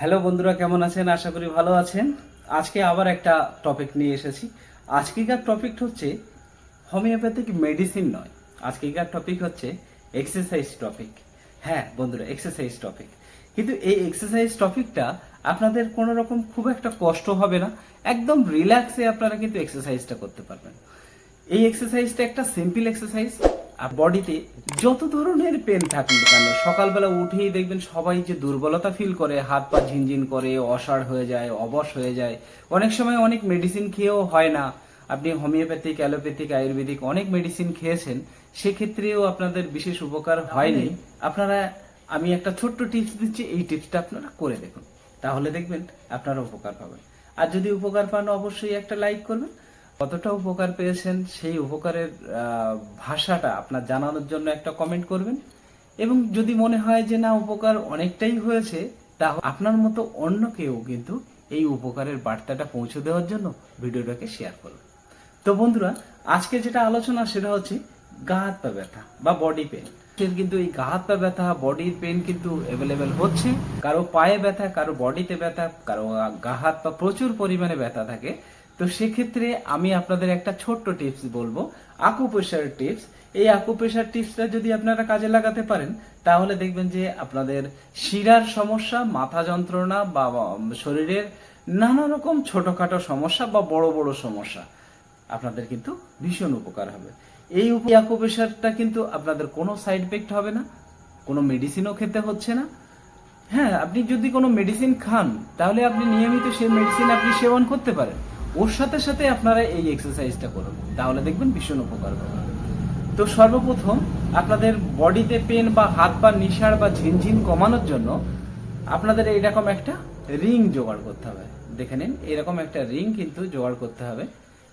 Hello বন্ধুরা, কেমন আছেন? আশা করি ভালো আছেন। আজকে আবার একটা টপিক নিয়ে এসেছি। আজকেকার টপিক হচ্ছে হোমিওপ্যাথিক মেডিসিন নয়। আজকেকার টপিক হচ্ছে এক্সারসাইজ টপিক হ্যাঁ বন্ধুরা এক্সারসাইজ টপিক কিন্তু এই এক্সারসাইজ টপিকটা আপনাদের কোনো রকম খুব একটা কষ্ট হবে না। একদম রিল্যাক্সে আপনারা কিন্তু এক্সারসাইজটা করতে পারবেন। এই এক্সারসাইজটা একটা সিম্পল এক্সারসাইজ বডিতে যত ধরনের পেন থাকুক কেন, সকালবেলা উঠেই দেখবেন সবাই যে দুর্বলতা ফিল করে, হাত পা ঝিনঝিন করে, অসাড় হয়ে যায়, অবশ হয়ে যায়। অনেক সময় অনেক মেডিসিন খেয়েও হয় না। আপনি হোমিওপ্যাথিক অ্যালোপ্যাথিক আয়ুর্বেদিক অনেক মেডিসিন খেয়েছেন, সেক্ষেত্রেও আপনাদের বিশেষ উপকার হয়নি। আপনারা, আমি একটা ছোট্ট টিপস দিচ্ছি, এই টিপসটা আপনারা করে দেখুন। তাহলে দেখবেন আপনারা উপকার পাবেন। আর যদি উপকার পান, অবশ্যই একটা লাইক করবেন। কতটা উপকার পেয়েছেন, সেই উপকারের ভাষাটা আপনার জানানোর জন্য একটা কমেন্ট করবেন। এবং যদি মনে হয় যে না, উপকার অনেকটাই হয়েছে, তাহলে আপনার মতো অন্য কেউ কিন্তু এই উপকারের বার্তাটা পৌঁছে দেওয়ার জন্য ভিডিওটাকে শেয়ার করুন। তো বন্ধুরা, আজকে যেটা আলোচনা, সেটা হচ্ছে গা, হাত, পা ব্যথা বা বডি পেন কিন্তু এই গা, হাত, পা ব্যথা বডির পেন কিন্তু অ্যাভেলেবেল হচ্ছে। কারও পায়ে ব্যথা, কারও বডিতে ব্যথা, কারও গা, হাত, পা প্রচুর পরিমাণে ব্যথা থাকে। তো সেক্ষেত্রে আমি আপনাদের একটা ছোট্ট টিপস বলব আকুপ্রেশার টিপস এই আকুপ্রেশার টিপসটা যদি আপনারা কাজে লাগাতে পারেন, তাহলে দেখবেন যে আপনাদের শিরার সমস্যা, মাথা যন্ত্রণা বা শরীরের নানা রকম ছোটখাটো সমস্যা বা বড় বড় সমস্যা আপনাদের কিন্তু ভীষণ উপকার হবে। এই আকুপ্রেশারটা কিন্তু আপনাদের কোনো সাইড এফেক্ট হবে না, কোনো মেডিসিনও খেতে হচ্ছে না। হ্যাঁ আপনি যদি কোনো মেডিসিন খান, তাহলে আপনি নিয়মিত সেই মেডিসিন আপনি সেবন করতে পারেন। ওর সাথে সাথে আপনারা এই এক্সারসাইজটা করুন। তাহলে দেখবেন ভীষণ উপকার পাবেন তো সর্বপ্রথম আপনাদের বডিতে পেন বা হাত পা নিশার বা ঝিনঝিন কমানোর জন্য আপনাদের এইরকম একটা রিং জোগাড় করতে হবে। দেখে নিন এরকম একটা রিং কিন্তু জোগাড় করতে হবে।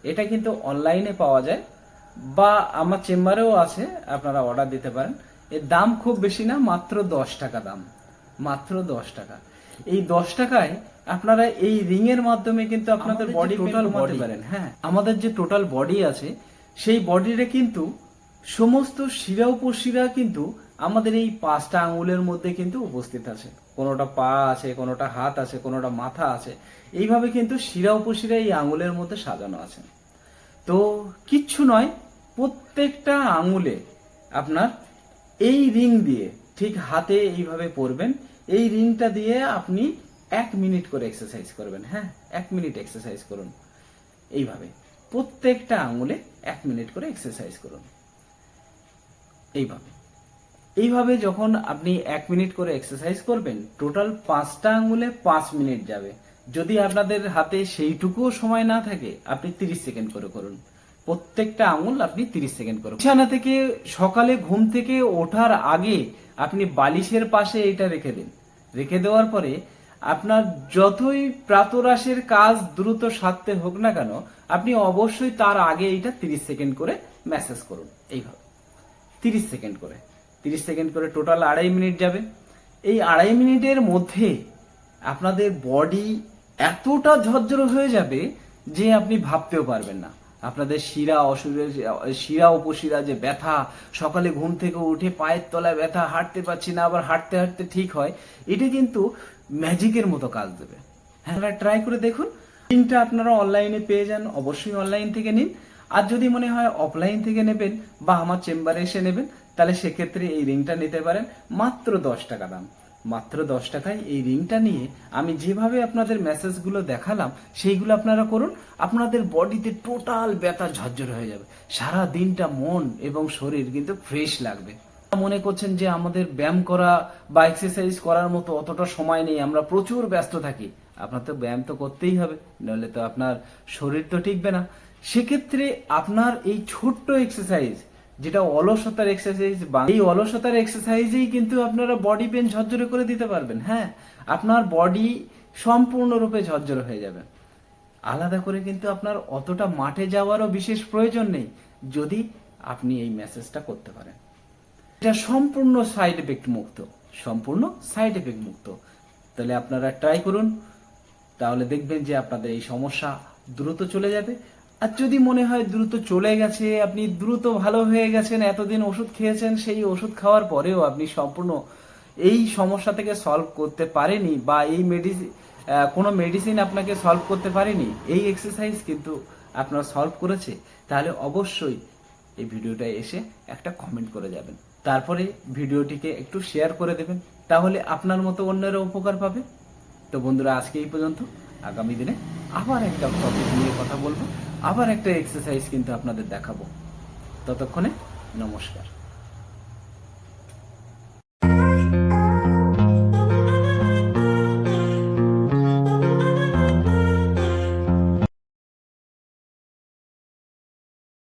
এটা কিন্তু অনলাইনে পাওয়া যায় বা আমার চেম্বারেও আছে, আপনারা অর্ডার দিতে পারেন। এর দাম খুব বেশি না, মাত্র দশ টাকা দাম। মাত্র দশ টাকা। এই দশ টাকায় আপনারা এই রিং এর মাধ্যমে কিন্তু আপনাদের বডি টোটাল বডি পারেন। হ্যাঁ আমাদের যে টোটাল বডি আছে সেই বডিরে কিন্তু সমস্ত শিরা উপশিরা কিন্তু আমাদের এই পাঁচটা আঙুলের মধ্যে কিন্তু উপস্থিত আছে। কোনোটা পা আছে কোনোটা হাত আছে কোনোটা মাথা আছে। এইভাবে কিন্তু শিরা উপশিরা এই আঙুলের মধ্যে সাজানো আছে। তো কিচ্ছু নয় প্রত্যেকটা আঙুলে আপনার এই রিং দিয়ে ঠিক হাতে এইভাবে পরবেন। এই রিংটা দিয়ে আপনি এক মিনিট করে এক্সারসাইজ করবেন হ্যাঁ? এক মিনিট এক্সারসাইজ করুন। এইভাবে। প্রত্যেকটা আঙুলে এক মিনিট করে এক্সারসাইজ করুন। এইভাবে। এইভাবে যখন আপনি এক মিনিট করে এক্সারসাইজ করবেন টোটাল পাঁচটা আঙুলে পাঁচ মিনিট যাবে। যদি আপনাদের হাতে সেইটুকুও সময় না থাকে, আপনি তিরিশ সেকেন্ড করে করুন। প্রত্যেকটা আঙুল আপনি তিরিশ সেকেন্ড করুন বিছানা থেকে সকালে ঘুম থেকে ওঠার আগে আপনি বালিশের পাশে এটা রেখে দিন। রেখে দেওয়ার পরে আপনার যতই প্রাতরাশের কাজ দ্রুত সারতে হোক না কেন, আপনি অবশ্যই তার আগে এইটা তিরিশ সেকেন্ড করে মেসেজ করুন। এইভাবে। তিরিশ সেকেন্ড করে। তিরিশ সেকেন্ড করে টোটাল আড়াই মিনিট যাবে। এই আড়াই মিনিটের মধ্যে আপনাদের বডি এতটা ঝরঝর হয়ে যাবে যে আপনি ভাবতেও পারবেন না। আপনাদের শিরা অসুরের শিরা উপশিরা যে ব্যথা, সকালে ঘুম থেকে উঠে পায়ের তলায় ব্যথা, হাঁটতে পারছি না, আবার হাঁটতে হাঁটতে ঠিক হয়, এটা কিন্তু ম্যাজিকের মতো কাজ দেবে। হ্যাঁ ট্রাই করে দেখুন। লিঙ্কটা আপনারা অনলাইনে পেয়ে যান, অবশ্যই অনলাইন থেকে নিন। আর যদি মনে হয় অফলাইন থেকে নেবেন বা আমার চেম্বারে এসে নেবেন, তাহলে সেক্ষেত্রে এই রিংটা নিতে পারেন, মাত্র দশ টাকা দাম। মাত্র দশ টাকায় এই রিংটা নিয়ে আমি যেভাবে আপনাদের মেসেজগুলো দেখালাম, সেইগুলো আপনারা করুন, আপনাদের বডিতে টোটাল ব্যথা ঝরঝর হয়ে যাবে। সারা দিনটা মন এবং শরীর কিন্তু ফ্রেশ লাগবে। মনে করছেন যে আমাদের ব্যায়াম করা বা এক্সারসাইজ করার মতো অতটা সময় নেই, আমরা প্রচুর ব্যস্ত থাকি। আপনার তো ব্যায়াম তো করতেই হবে, নইলে তো আপনার শরীর তো টিকবে না। সেক্ষেত্রে আপনার এই ছোট্ট এক্সারসাইজ যেটা অলসতার এক্সারসাইজ বা এই অলসতার এক্সারসাইজেই কিন্তু আপনারা বডি পেন ঝরঝরে করে দিতে পারবেন হ্যাঁ? আপনার বডি সম্পূর্ণরূপে ঝরঝরে হয়ে যাবে। আলাদা করে কিন্তু আপনার অতটা মাঠে যাওয়ারও বিশেষ প্রয়োজন নেই, যদি আপনি এই মেসেজটা করতে পারেন। এটা সম্পূর্ণ সাইড এফেক্ট মুক্ত, সম্পূর্ণ সাইড এফেক্ট মুক্ত। তাহলে আপনারা ট্রাই করুন, তাহলে দেখবেন যে আপনাদের এই সমস্যা দ্রুত চলে যাবে। আর যদি মনে হয় দ্রুত চলে গেছে, আপনি দ্রুত ভালো হয়ে গেছেন, এতদিন ওষুধ খেয়েছেন, সেই ওষুধ খাওয়ার পরেও আপনি সম্পূর্ণ এই সমস্যা থেকে সলভ করতে পারেনি বা এই মেডিসিন কোনো মেডিসিন আপনাকে সলভ করতে পারেনি, এই এক্সারসাইজ কিন্তু আপনার সলভ করেছে, তাহলে অবশ্যই এই ভিডিওটা এসে একটা কমেন্ট করে যাবেন। তারপরে ভিডিওটিকে একটু শেয়ার করে দেবেন, তাহলে আপনার মতো অন্যেরা উপকার পাবে। তো বন্ধুরা, আজকে এই পর্যন্ত। আগামী দিনে আবার একটা টপিক নিয়ে কথা বলব। আবার একটা এক্সারসাইজ কিন্তু আপনাদের দেখাবো। ততক্ষণে নমস্কার।